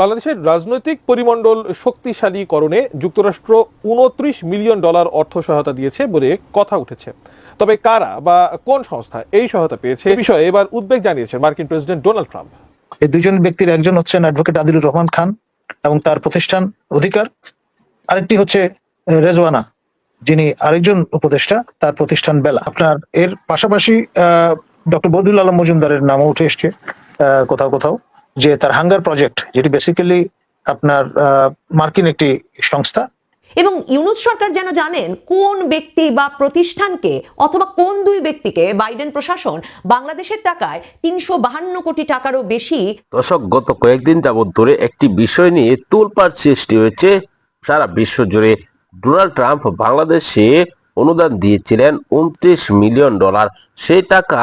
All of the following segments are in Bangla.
বাংলাদেশের রাজনৈতিক পরিমণ্ডল শক্তিশালীকরণে যুক্তরাষ্ট্র উনত্রিশ মিলিয়ন ডলার অর্থ সহায়তা দিয়েছে বলে কথা উঠেছে। তবে কারা বা কোন সংস্থা এই সহায়তা পেয়েছে এ বিষয়ে এবার উদ্বেগ জানিয়েছেন মার্কিন প্রেসিডেন্ট ডোনাল্ড ট্রাম্প। এই দুজন ব্যক্তির একজন হচ্ছেন অ্যাডভোকেট আদিলুর রহমান খান এবং তার প্রতিষ্ঠান অধিকার। আরেকটি হচ্ছে রেজওয়ানা, যিনি আরেকজন উপদেষ্টা, তার প্রতিষ্ঠান বেলা। আপনার এর পাশাপাশি ডক্টর বদুল আলম মজুমদারের নামও উঠে এসছে কোথাও কোথাও। যে তার হাঙ্গার প্রজেক্ট যেটি বেসিক্যালি আপনার আহ, মার্কিন একটি সংস্থা। এবং ইউনুস সরকার যেন জানেন কোন ব্যক্তি বা প্রতিষ্ঠানকে অথবা কোন দুই ব্যক্তিকে বাইডেন প্রশাসন বাংলাদেশের টাকায় তিনশো বাহান্ন কোটি টাকারও বেশি দর্শক গত কয়েকদিন যাবৎ ধরে একটি বিষয় নিয়ে তোলপাড় সৃষ্টি হয়েছে। সারা বিশ্ব জুড়ে ডোনাল্ড ট্রাম্প বাংলাদেশে অনুদান দিয়েছিলেন উনত্রিশ মিলিয়ন ডলার। সেই টাকা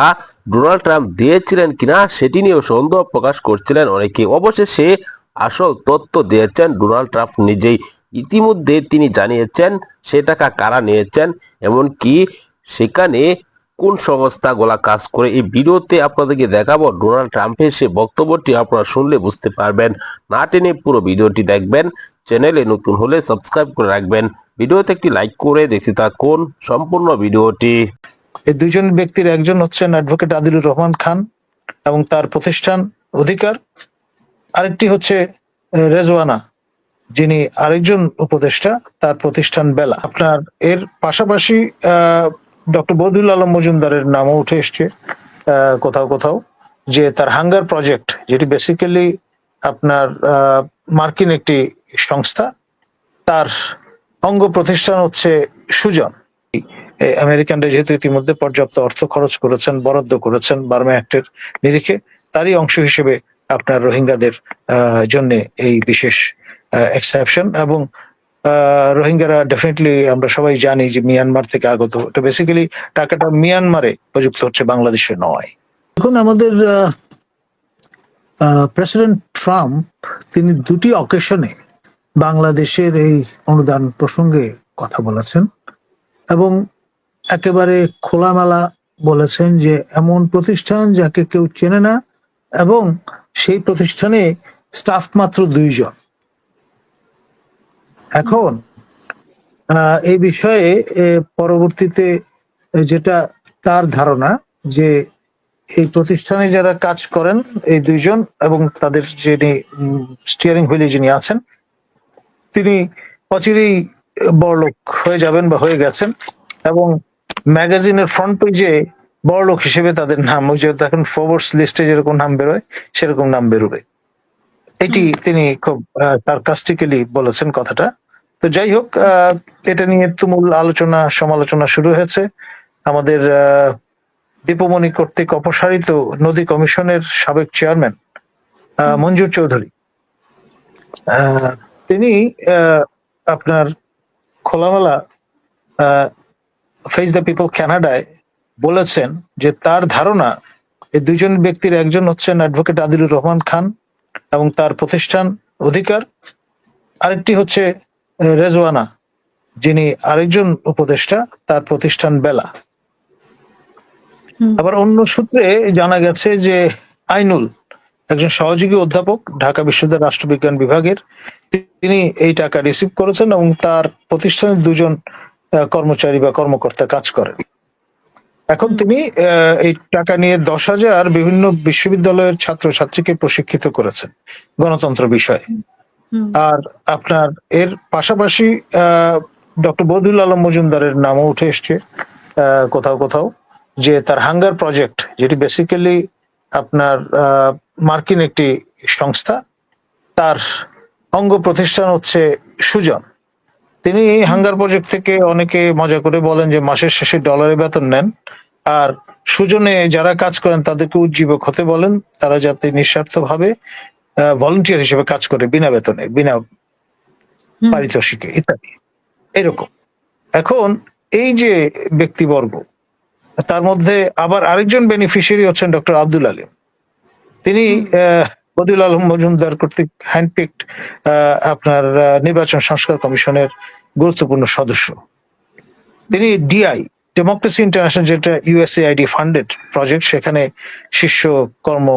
ডোনাল্ড ট্রাম্প দিয়েছিলেন কিনা সেটি নিয়েও সন্দেহ প্রকাশ করছিলেন অনেকে। অবশেষে আসল তথ্য দিয়েছেন ডোনাল্ড ট্রাম্প নিজেই। ইতিমধ্যে তিনি জানিয়েছেন সে টাকা কারা নিয়েছেন, এমনকি সেখানে কোন সংস্থাগুলা কাজ করে। এই ভিডিওতে আপনাদেরকে দেখাবো ডোনাল্ড ট্রাম্পের সে বক্তব্যটি আপনারা শুনলে বুঝতে পারবেন। না টেনে পুরো ভিডিওটি দেখবেন, চ্যানেলে নতুন হলে সাবস্ক্রাইব করে রাখবেন। ভিডিওতে একটি লাইক করে দেখতে থাকুন। সম্পূর্ণ ভিডিওটি এই দুজন ব্যক্তির একজন হচ্ছেন অ্যাডভোকেট আদিলুর রহমান খান এবং তার প্রতিষ্ঠান অধিকার। আরেকটি হচ্ছে রেজওয়ানা, যিনি আরেকজন উপদেষ্টা, তার প্রতিষ্ঠান বেলা। আপনার এর পাশাপাশি ডক্টর বদুল আলম মজুমদারের নামও উঠে এসছে কোথাও কোথাও, যে তার হাঙ্গার প্রজেক্ট যেটি বেসিক্যালি আপনার মার্কিন একটি সংস্থা, তার অঙ্গ প্রতিষ্ঠান হচ্ছে সুজন। আমেরিকানরা যেহেতু ইতিমধ্যে পর্যাপ্ত অর্থ খরচ করেছেন, বরাদ্দ করেছেন বার্মা অ্যাক্টের নিরিখে, তারই অংশ হিসেবে আপনার রোহিঙ্গাদের জন্য এই বিশেষ এক্সেপশন এবং রোহিঙ্গারা ডেফিনেটলি আমরা সবাই জানি যে মিয়ানমার থেকে আগত। এটা বেসিক্যালি টাকাটা মিয়ানমারে প্রযুক্ত হচ্ছে, বাংলাদেশে নয়। এখন আমাদের প্রেসিডেন্ট ট্রাম্প তিনি দুটি অকেশনে বাংলাদেশের এই অনুদান প্রসঙ্গে কথা বলেছেন এবং একেবারে খোলামেলা বলেছেন যে এমন প্রতিষ্ঠান যাকে কেউ চেনে না এবং সেই প্রতিষ্ঠানে স্টাফ মাত্র দুইজন। এখন এই বিষয়ে পরবর্তীতে যেটা তার ধারণা যে এই প্রতিষ্ঠানে যারা কাজ করেন, এই দুইজন এবং তাদের যিনি স্টিয়ারিং হুইলে যিনি আছেন তিনি অচিরেই বড়লোক হয়ে যাবেন বা হয়ে গেছেন এবং ম্যাগাজিনের ফ্রন্ট পেজে বড়লোক হিসেবে তাদের নাম ওই যে দেখেন ফোর্স লিস্টে যেরকম নাম বেরোয় সেরকম নাম বেরোবে। এটি তিনি খুব সার্কাস্টিক্যালি বলেছেন কথাটা। তো যাই হোক আহ, এটা নিয়ে তুমুল আলোচনা সমালোচনা শুরু হয়েছে। আমাদের আহ, দীপমণি কর্তৃক অপসারিত নদী কমিশনের সাবেক চেয়ারম্যান মঞ্জুর চৌধুরী। আহ, তিনি আপনার খোলামেলা ফেস দ্য পিপল কানাডায় বলেছেন যে তার ধারণা এই দুজন ব্যক্তির একজন হচ্ছেন অ্যাডভোকেট আদিলুর রহমান খান এবং তার প্রতিষ্ঠান অধিকার। আরেকটি হচ্ছে রেজওয়ানা যিনি আরেকজন উপদেষ্টা তার প্রতিষ্ঠান বেলা। আবার অন্য সূত্রে জানা গেছে যে আইনুল একজন সহযোগী অধ্যাপক ঢাকা বিশ্ববিদ্যালয় রাষ্ট্রবিজ্ঞান বিভাগের। তিনি এই টাকা রিসিভ করেছেন এবং তার প্রতিষ্ঠানের দুজন কর্মচারী বা কর্মকর্তা কাজ করেন। এখন তিনি এই টাকা নিয়ে দশ হাজার বিভিন্ন বিশ্ববিদ্যালয়ের ছাত্র ছাত্রীকে প্রশিক্ষিত করেছেন গণতন্ত্র বিষয়ে। আর আপনার এর পাশাপাশি ডক্টর বদুল আলম মজুমদারের নামও উঠে এসছে আহ, কোথাও কোথাও যে তার হাঙ্গার প্রজেক্ট যেটি বেসিক্যালি আপনার আহ, মার্কিন একটি সংস্থা। তার অঙ্গ প্রতিষ্ঠান হচ্ছে সুজন। তিনি হাঙ্গার প্রজেক্ট থেকে অনেকে মজা করে বলেন যে মাসের শেষে ডলারে বেতন নেন। আর সুজনে যারা কাজ করেন তাদেরকে উজ্জীবক হতে বলেন তারা যাতে নিঃস্বার্থ ভাবে ভলেন্টিয়ার হিসেবে কাজ করে বিনা বেতনে বিনা পারিতোষিকে ইত্যাদি। এরকম। এখন এই যে ব্যক্তিবর্গ তার মধ্যে আবার আরেকজন বেনিফিশিয়ারি হচ্ছেন ডক্টর আব্দুল আলিম। তিনি বদিউল আলম মজুমদার কর্তৃক হ্যান্ডপিকড আপনার নির্বাচন সংস্কার কমিশনের গুরুত্বপূর্ণ সদস্য। তিনি ডিআই ডেমোক্রেসি ইন্টারন্যাশনাল যেটা ইউএসএআইডি ফান্ডেড প্রজেক্ট সেখানে শীর্ষ কর্ম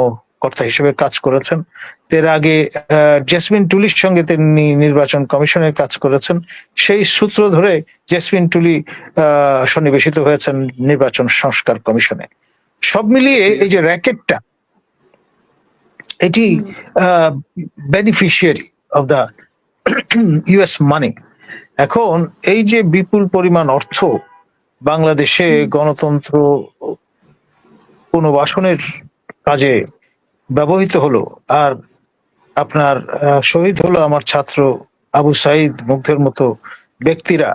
কর্মকর্তা হিসেবে কাজ করেছেন। এর আগে জেসমিন টুলির সঙ্গে তিনি নির্বাচন কমিশনের কাজ করেছেন। সেই সূত্র ধরে জেসমিন টুলি সন্নিবেশিত হয়েছেন নির্বাচন সংস্কার কমিশনে। সব মিলিয়ে এই যে র্যাকেটটা, এটি beneficiary of the US money এখন এই যে বিপুল পরিমাণ অর্থ বাংলাদেশে গণতন্ত্র পুনর্বাসনের কাজে ব্যবহৃত হলো আর আপনার শহীদ হলো আমার ছাত্র আবু সাইদ মুগ্ধের মতো ব্যক্তিরা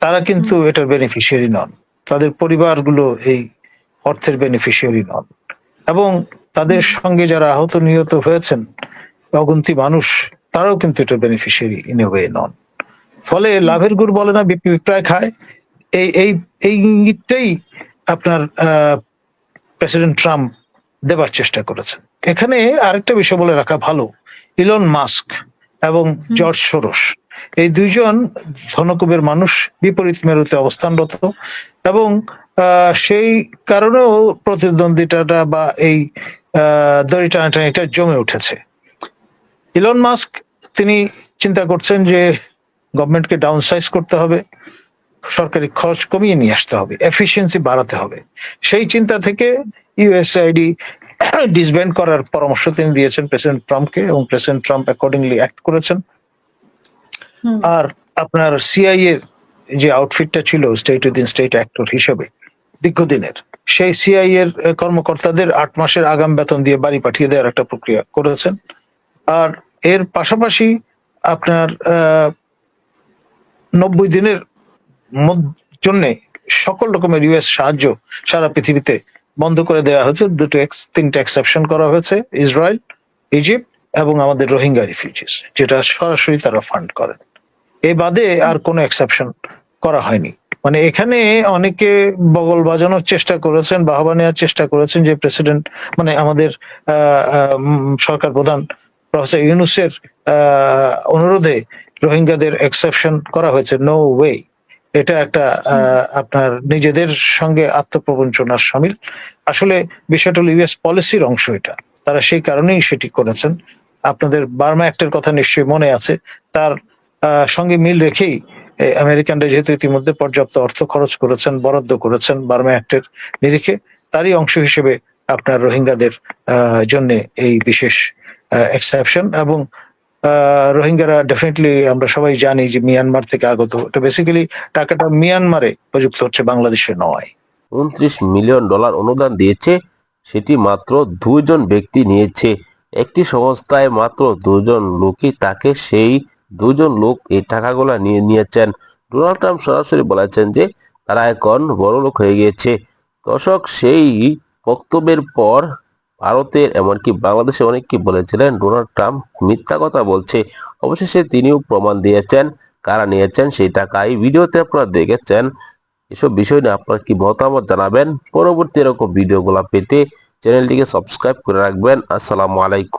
তারা কিন্তু এটার বেনিফিশিয়ারি নন। তাদের পরিবারগুলো এই অর্থের বেনিফিশিয়ারি নন। এবং তাদের সঙ্গে যারা আহত নিহত হয়েছেন অগন্তি মানুষ তারাও কিন্তু এটার বেনিফিশিয়ারি ইন এ ওয়ে নন। ফলে লাভের গুড় বলে না বিপি বিপ্রায় খায়। এই এই এই ইঙ্গিতটাই আপনার প্রেসিডেন্ট ট্রাম্প দেবার চেষ্টা করেছেন। এখানে আরেকটা বিষয় বলে রাখা ভালো ইলন মাস্ক এবং জর্জ সোরস এই দুইজন ধনকুবের মানুষ বিপরীত মেরুতে অবস্থানরত এবং সেই কারণেও প্রতিদ্বন্দ্বিতাটা বা এই দড়ি টানাটানিটা জমে উঠেছে। ইলন মাস্ক তিনি চিন্তা করছেন যে গভর্নমেন্টকে ডাউন সাইজ করতে হবে সরকারি খরচ কমিয়ে নিয়ে আসতে হবে এফিসিয়েন্সি বাড়াতে হবে। সেই চিন্তা থেকে ইউএসআইডি ডিসব্যান্ড করার পরামর্শ তিনি দিয়েছেন প্রেসিডেন্ট ট্রাম্পকে এবং প্রেসিডেন্ট ট্রাম্প অ্যাকর্ডিংলি অ্যাক্ট করেছেন। আর আপনার সিআই এর যে আউটফিটটা ছিল স্টেট উইদিন স্টেট অ্যাক্টর হিসেবে দীর্ঘদিনের সেই সিআই এর কর্মকর্তাদের আট মাসের আগাম বেতন দিয়ে বাড়ি পাঠিয়ে দেওয়ার একটা প্রক্রিয়া করেছেন। আর এর পাশাপাশি আপনার আহ, নব্বই দিনের জন্য সকল রকমের ইউএস সাহায্য সারা পৃথিবীতে বন্ধ করে দেওয়া হয়েছে। দুটো তিনটা এক্সেপশন করা হয়েছে, ইসরায়েল, ইজিপ্ট এবং আমাদের রোহিঙ্গা রিফিউজিস যেটা সরাসরি তারা ফান্ড করেন। এ বাদে আর কোনো এক্সেপশন করা হয়নি। মানে এখানে অনেকে বগল বাজানোর চেষ্টা করেছেন, বাহবা নেওয়ার চেষ্টা করেছেন যে প্রেসিডেন্ট মানে আমাদের সরকার প্রধান প্রফেসর ইউনুসের অনুরোধে রোহিঙ্গাদের এক্সেপশন করা হয়েছে। নো ওয়ে এটা একটা আপনার নিজেদের সঙ্গে আত্মপ্রবঞ্চনার সামিল। আসলে বিষয়টা ইউএস পলিসির অংশ এটা। তারা সেই কারণেই সেটি করেছেন। আপনাদের বার্মা অ্যাক্টের কথা নিশ্চয়ই মনে আছে। তার সঙ্গে মিল রেখেই আমেরিকানরা যেহেতু ইতিমধ্যে পর্যাপ্ত অর্থ খরচ করেছেন, বরাদ্দ করেছেন বার্মা অ্যাক্টের নিরিখে, তারই অংশ হিসেবে আপনার রোহিঙ্গাদের জন্য এই বিশেষ এক্সেপশন এবং রোহিঙ্গারা ডেফিনেটলি আমরা সবাই জানি যে মিয়ানমার থেকে আগত। এটা বেসিক্যালি টাকাটা মিয়ানমারে প্রযুক্ত হচ্ছে, বাংলাদেশে নয়। উনত্রিশ মিলিয়ন ডলার অনুদান দিয়েছে, সেটি মাত্র দুইজন ব্যক্তি নিয়েছে। একটি সংস্থায় মাত্র দুজন লোকই তাকে সেই দুজন লোক এই টাকাগুলো নিয়ে নিয়েছেন। ডোনাল্ড ট্রাম্প সরাসরি বলেছেন যে তারা এখন বড় লোক হয়ে গিয়েছে। দর্শক, সেই বক্তব্যের পর ভারতের, এমনকি বাংলাদেশে অনেককে বলেছিলেন, ডোনাল্ড ট্রাম্প মিথ্যা কথা বলছে। অবশেষে তিনিও প্রমাণ দিয়েছেন, কারা নিয়েছেন সেই টাকা এই ভিডিওতে আপনারা দেখেছেন, এসব বিষয় নিয়ে আপনার কি মতামত জানাবেন? পরবর্তী এরকম ভিডিওগুলো পেতে চ্যানেলটিকে সাবস্ক্রাইব করে রাখবেন। আসসালামু আলাইকুম।